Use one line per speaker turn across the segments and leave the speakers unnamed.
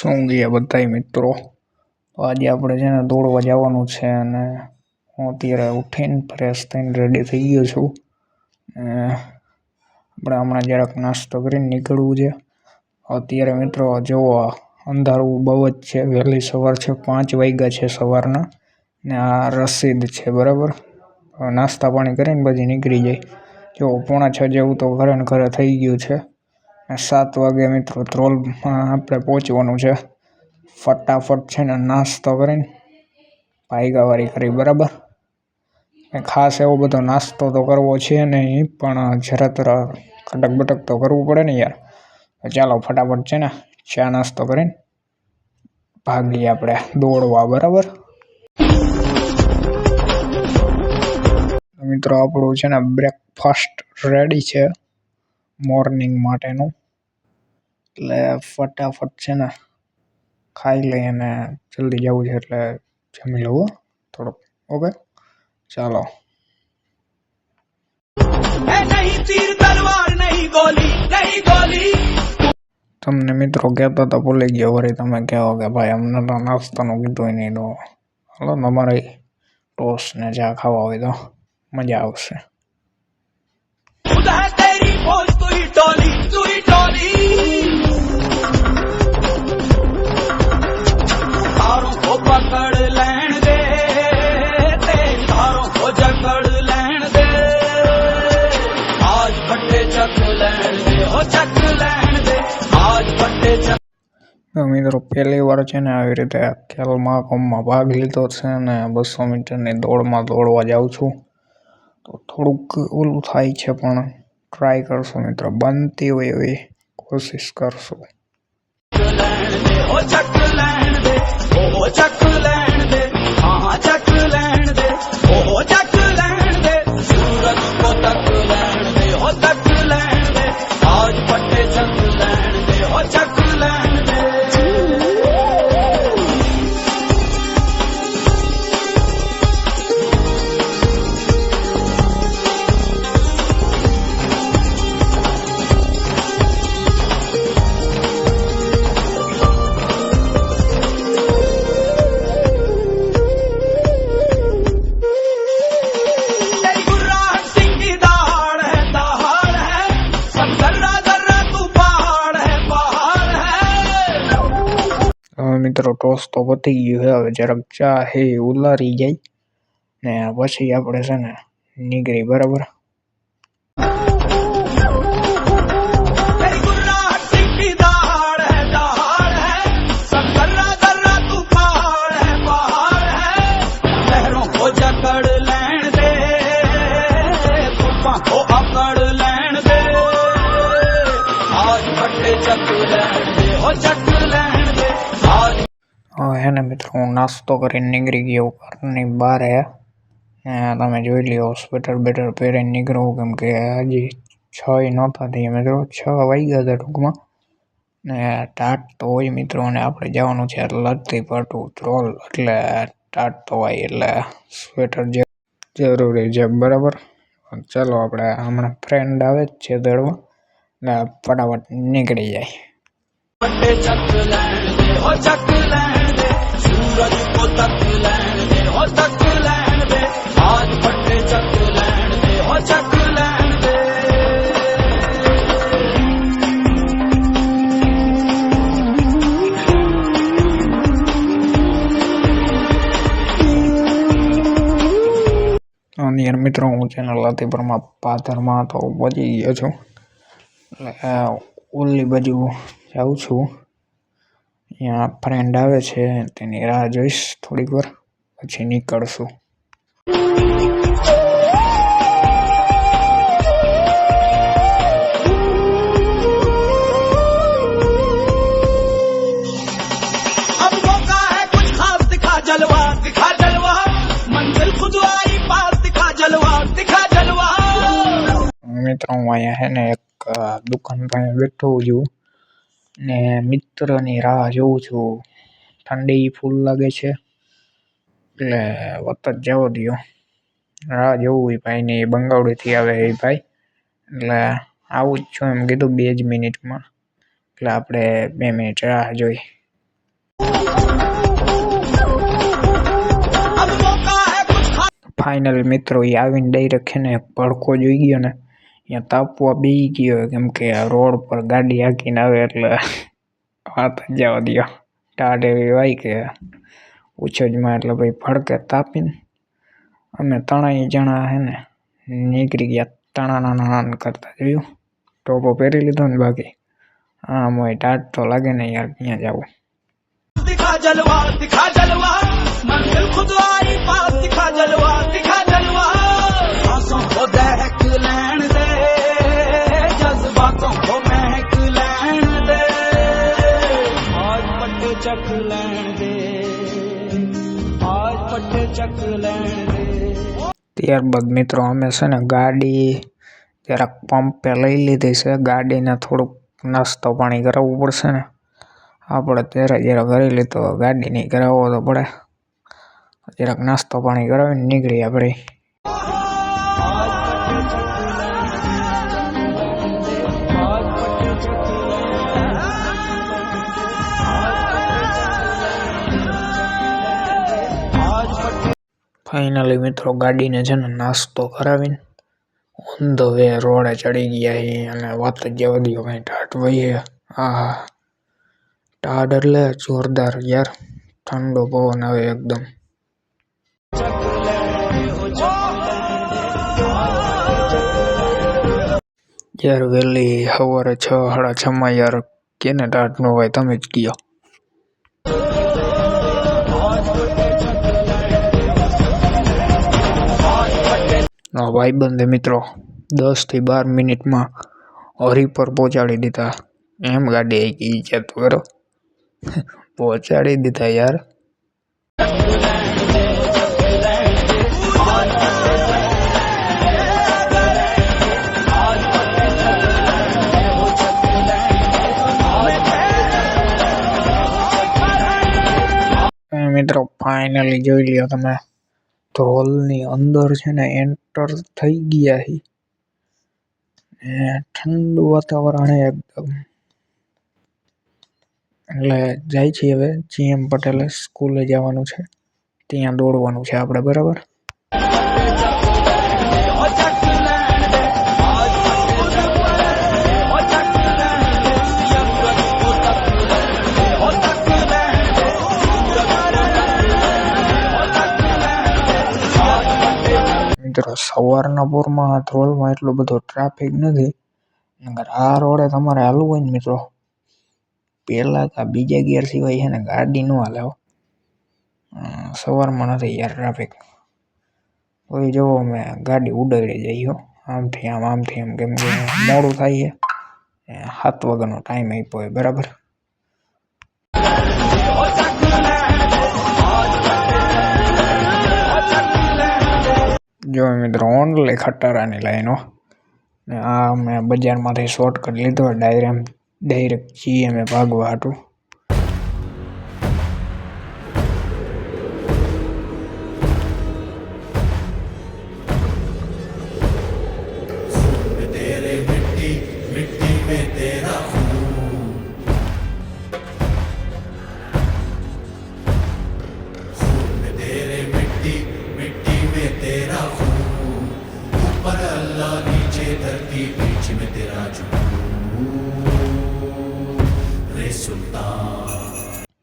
શું ગયા બધાય મિત્રો. આજે આપણે છે ને દોડવા જવાનું છે અને હું અત્યારે ઉઠીને ફ્રેશ થઈને રેડી થઈ ગયો છું. આપણે હમણાં જરાક નાસ્તો કરીને નીકળવું છે. અત્યારે મિત્રો જુઓ અંધારું બહુ જ છે, વહેલી સવાર છે, પાંચ વાગ્યા છે સવારના. ને આ રસીદ છે, બરાબર? નાસ્તા પાણી કરીને પછી નીકળી જાય. જો પોણા છ જેવું તો ઘરે ને ઘરે થઈ ગયું છે. સાત વાગે મિત્રો ધ્રોલમાં આપણે પહોંચવાનું છે. ફટાફટ છે ને નાસ્તો કરીને ભાઈગાવારી કરી, બરાબર? ખાસ એવો બધો નાસ્તો તો કરવો છે નહીં, પણ જરા તરા ખટક બટક તો કરવું પડે ને યાર. ચાલો ફટાફટ છે ને ચા નાસ્તો કરીને ભાગીએ આપણે દોડવા, બરાબર? મિત્રો આપણું છે ને બ્રેકફાસ્ટ રેડી છે મોર્નિંગ માટેનું. એટલે ફટાફટ છે ને ખાઈ લઈ અને જલ્દી જવું છે એટલે જમી લઉં હો થોડુંક. ઓકે ચાલો. તમને મિત્રો કહેતા હતા ભૂલી ગયો, વળી તમે કહો કે ભાઈ અમને તો નાસ્તાનું કીધું નહીં તો હાલો તમારે ટોસ ને ચા ખાવા હોય તો મજા આવશે.
ઉદાહ તેરી ફોજ તુઈ ટોલી તુઈ ટોલી. ਪਕੜ
ਲੈਣ મિત્રો પહેલી વાર છે ને આવી રીતે ખ્યાલ મહાકુંભમાં ભાગ લીધો છે અને બસો મીટરની દોડમાં દોડવા જાઉં છું. તો થોડુંક ઓલું થાય છે પણ ટ્રાય કરશું મિત્રો બનતી હોય એવી કોશિશ કરશું. મિત્રો ટોસ તો પતી ગયું છે હવે જરાક ચા હે ને મિત્રો, હું નાસ્તો કરીને નીકળી ગયો ઘરની બહાર હે તમે જોઈ લ્યો, સ્વેટર બેટર પહેરીને નીકળવું કેમ કે હજી છ ન થતી મિત્રો, છ વાગી વાગ્યા હતા ટૂંકમાં. ને ટાટ તો હોય મિત્રો, અને આપણે જવાનું છે લગતી પાટું ત્રોલ એટલે ટાટ તો હોય, એટલે સ્વેટર જે જરૂરી છે, બરાબર? ચાલો આપણે, હમણાં ફ્રેન્ડ આવે જ છે દળવા ને ફટાફટ નીકળી જાય.
सूरज को तक लैण दे हो तक लैण दे आज फटे चक लैण दे हो चक लैण दे
અને યાર મિત્રો હું ચેનલ લાતીપુરમાં પાથરમાં તો પહોંચી ગયો છું એટલે આ ઓલી બાજુ જાઉં છું ત્યાં ફ્રેન્ડ આવે છે તેની રાહ જોઈશ થોડીક વાર પછી નીકળશું. મિત્રો હું અહીંયા છે ને એક દુકાન પાસે બેઠો છું ને મિત્રની રાહ જોઉં છું. ઠંડી ફૂલ લાગે છે. એટલે વતજ જવા દો રાહ જોવું એ ભાઈને એ બંગાવડીથી આવે એ ભાઈ. એટલે આવું જ છું એમ કીધું બે જ મિનિટમાં. એટલે આપણે બે મિનિટ રાહ જોઈ. ફાઇનલ મિત્રો એ આવીને ડાયરેક્ટ એને ભડકો જોઈ ગયો ને. ત્યાં તાપવા બી ગયો કેમ કે રોડ પર ગાડી હાકીને આવે એટલે વાત જવા દો ટાઢ એવી વાય કે ઉછેજમાં એટલે ભાઈ ફડકે તાપીને અમે ત્રણેય જણા હે ને નીકળી ગયા તણા નાના કરતા. જોયું? ટોપો પહેરી લીધો ને બાકી. હા, મોય ટાટ તો લાગે ને યાર ક્યાં જવું.
દિખા જલવા દિખા જલવા મંગલ ખુદવારી પાસ દિખા જલવા
ત્યારબાદ મિત્રો અમે છે ને ગાડી જરાક પંપે લઈ લીધી છે. ગાડીને થોડુંક નાસ્તો પાણી કરાવવું પડશે ને. આપણે ત્યારે જરા કરી લીધો, ગાડી નહીં કરાવવો તો પડે. જરાક નાસ્તો પાણી કરાવીને નીકળી આપણે. ફાઇનલી મિત્રો, ગાડીને છે ને નાસ્તો કરાવીને ઓન ધ વે રોડે ચડી ગયા છીએ અને વાત જ વધી કંઈ ટાટ વહીએ હા હા ટાઢ એટલે જોરદાર યાર, ઠંડો પવન આવે એકદમ. યાર વહેલી સવારે છ, સાડા છમાં યાર કેને ટાટ નો હોય, તમે જ કયો. ભાઈબંધે મિત્રો, દસથી બાર મિનિટમાં હરી પર પહોંચાડી દીધા. એમ ગાડી આવી ગઈ છે તો કરો. પહોંચાડી દીધા યાર. એ મિત્રો ફાઇનલી જોઈ લ્યો તમે. ધ્રોલની અંદર છે ને એન્ટર થઈ ગયા હી. ઠંડુ વાતાવરણ એકદમ. એટલે જાય છે હવે જીએમ પટેલે સ્કૂલે જવાનું છે. ત્યાં દોડવાનું છે આપણે, બરાબર? મિત્રો, સવારના પોરમાં ધ્રોલમાં એટલો બધો ટ્રાફિક નથી. આ રોડે તમારે હાલવું હોય ને મિત્રો પહેલા કા બીજા ગિયર સિવાય છે ને ગાડી ન હાલે હો. સવારમાં નથી યાર ટ્રાફિક કોઈ જોવો મેં ગાડી ઉડાડી જઈ હો. આમથી આમ આમથી આમ કેમ કે મોડું થાય છે. સાત વાગ્યાનો ટાઈમ આપ્યો હોય બરાબર? જો મિત્રો ઓનલી ખટારાની લાઈનો ને આ મેં બજારમાંથી શોર્ટકટ લીધો ડાયરેક્ટ ડાયરેક્ટ જીએમે ભાગવા હાટું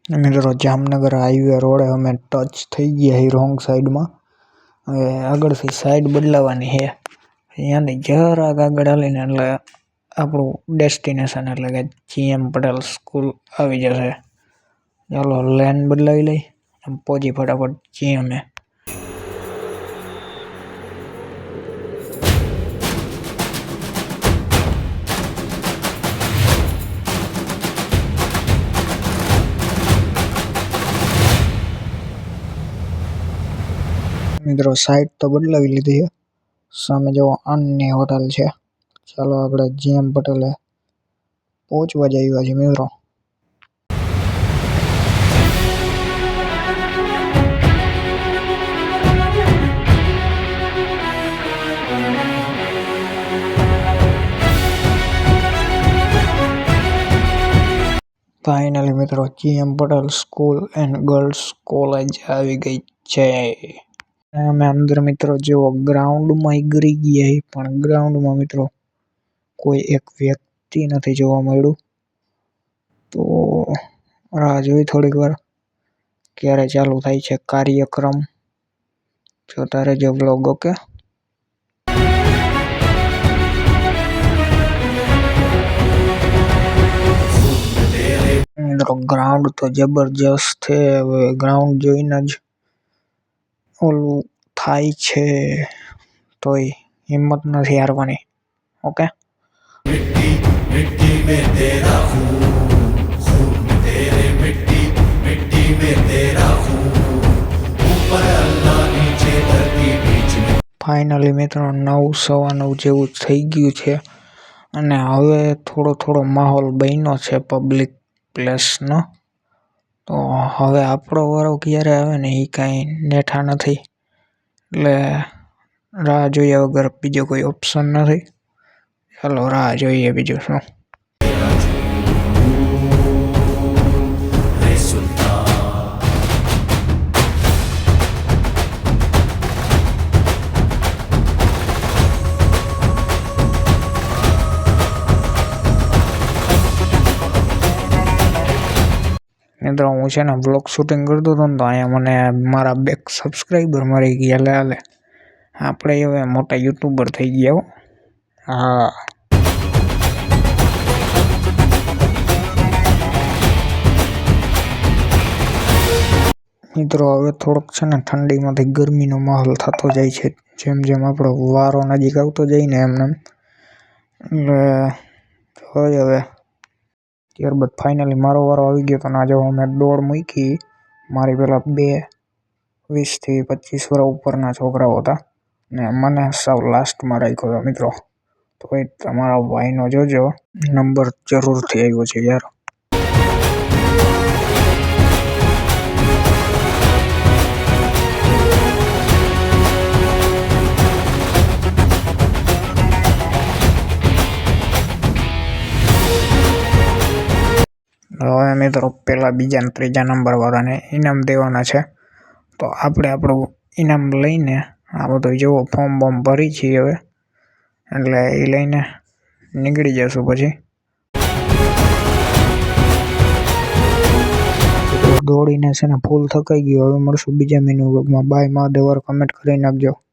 મિત્રો જામનગર હાઈવે રોડે અમે ટચ થઈ ગયા એ રોંગ સાઈડમાં હવે આગળથી સાઈડ બદલાવાની છે. અહીંયાથી જરાક આગળ હાલીને એટલે આપણું ડેસ્ટિનેશન એટલે કે જીએમ પટેલ સ્કૂલ આવી જશે. ચાલો લેન બદલાવી લઈ પહોંચી ફટાફટ જીએમે મિત્રો સાઈડ તો બદલાવી લીધી છે. સામે જો આનની હોટલ છે. ચાલો આપણે જીએમ પટેલે પહોંચવા જ આવ્યા છીએ મિત્રો. ફાઇનલી મિત્રો GM Patel school and girls college આવી ગઈ છે. અને અમે અંદર મિત્રો જેવો ગ્રાઉન્ડમાં ગરી ગયા હી, પણ ગ્રાઉન્ડમાં મિત્રો કોઈ એક વ્યક્તિ નથી જોવા મળ્યું. તો રાહ જોઈ થોડીક વાર ક્યારે ચાલુ થાય છે કાર્યક્રમ. જોતા રહેજો બ્લોગ ઓકે મિત્રો ગ્રાઉન્ડ તો જબરજસ્ત છે, હવે ગ્રાઉન્ડ જોઈને જ ઓલું થાય છે, તોય હિંમત નથી હારવાની. ઓકે? ફાઇનલી મિત્રો, નવ સવા નવ જેવું થઈ ગયું છે અને હવે થોડો થોડો માહોલ બન્યો છે પબ્લિક પ્લેસનો તો હવે આપણો વારો ક્યારે આવે ને એ કાંઈ નેઠા નથી. એટલે રાહ જોયા વગર બીજો કોઈ ઓપ્શન નથી. ચાલો રાહ જોઈએ બીજું શું. મિત્રો, હું છે ને બ્લોગ શૂટિંગ કરતો હતો ને તો અહીંયા મને મારા બેક સબસ્ક્રાઈબર મળી ગયા, લે હાલે આપણે હવે મોટા યુટ્યુબર થઈ ગયા હો. હા. મિત્રો, હવે થોડોક છે ને ઠંડીમાંથી ગરમીનો માહોલ થતો જાય છે. જેમ જેમ આપણો વારો નજીક આવતો જાય ને એમને એમ. એટલે જોઈએ હવે ત્યારબાદ ફાઇનલી મારો વારો આવી ગયો તો ના જો અમે દોડ મૂકી મારી પેલા બે વીસથી પચીસ વર્ષ ઉપરના છોકરાઓ હતા ને મને સાવ લાસ્ટમાં રાખ્યો હતો મિત્રો. તો એ તમારા ભાઈનો જોજો નંબર જરૂરથી આવ્યો છે યાર. હવે મિત્રો પહેલાં બીજા ને ત્રીજા નંબર વાળાને ઇનામ દેવાના છે. તો આપણે આપણું ઇનામ લઈને આ બધું જેવો ફોર્મ બોર્મ ભરી છીએ હવે. એટલે એ લઈને નીકળી જશું પછી. દોડીને છે ને ફૂલ થકાઈ ગયો. હવે મળશું બીજા મિનિટ બાય મહાદેવર કમેન્ટ કરી નાખજો.